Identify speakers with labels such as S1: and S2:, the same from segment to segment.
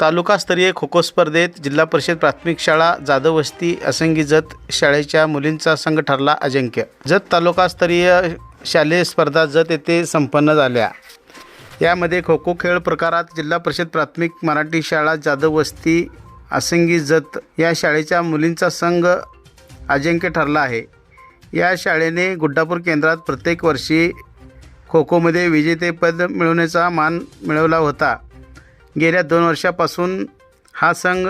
S1: तालुकास्तरीय खो खो स्पर्धेत जिल्हा परिषद प्राथमिक शाळा जाधव वस्ती असंगी जत शाळेच्या मुलींचा संघ ठरला अजिंक्य. जत तालुकास्तरीय शालेय स्पर्धा जत येथे संपन्न झाल्या. यामध्ये खो खो खेळ प्रकारात जिल्हा परिषद प्राथमिक मराठी शाळा जाधव वस्ती असंगी जत या शाळेच्या मुलींचा संघ अजिंक्य ठरला आहे. या शाळेने गुड्डापूर केंद्रात प्रत्येक वर्षी खो खोमध्ये विजेतेपद मिळवण्याचा मान मिळवला होता. गेल्या दोन वर्षापासून हा संघ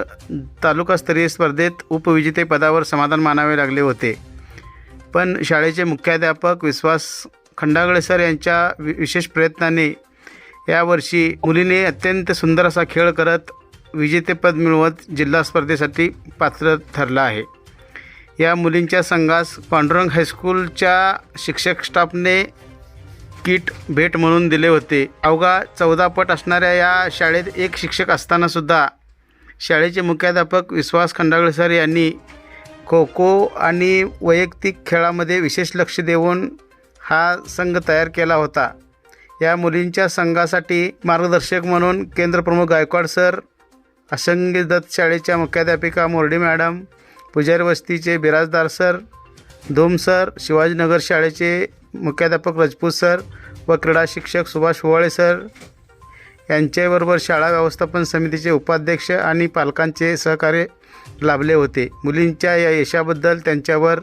S1: तालुकास्तरीय स्पर्धेत उपविजेतेपदावर समाधान मानावे लागले होते. पण शाळेचे मुख्याध्यापक विश्वास खंडागळे सर यांच्या वि- विशेष प्रयत्नाने यावर्षी मुलीने अत्यंत सुंदर असा खेळ करत विजेतेपद मिळवत जिल्हा स्पर्धेसाठी पात्र ठरला आहे. या मुलींच्या संघास पांडुरंग हायस्कूलच्या शिक्षक स्टाफने किट भेट म्हणून दिले होते. अवघा चौदा पट असणाऱ्या या शाळेत एक शिक्षक असतानासुद्धा शाळेचे मुख्याध्यापक विश्वास खंडागळे सर यांनी खो खो आणि वैयक्तिक खेळामध्ये विशेष लक्ष देऊन हा संघ तयार केला होता. या मुलींच्या संघासाठी मार्गदर्शक म्हणून केंद्रप्रमुख गायकवाड सर असंगी दत्त शाळेच्या मुख्याध्यापिका मोर्डी मॅडम पुजारी वस्तीचे बिराजदार सर धूम सर शिवाजीनगर शाळेचे मुख्याध्यापक राजपूत सर व क्रीडा शिक्षक सुभाष होवाळे सर. यांच्याबरोबर शाळा व्यवस्थापन समितीचे उपाध्यक्ष आणि पालकांचे सहकार्य लाभले होते. मुलींच्या या यशाबद्दल त्यांच्यावर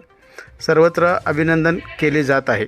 S1: सर्वत्र अभिनंदन केले जात आहे.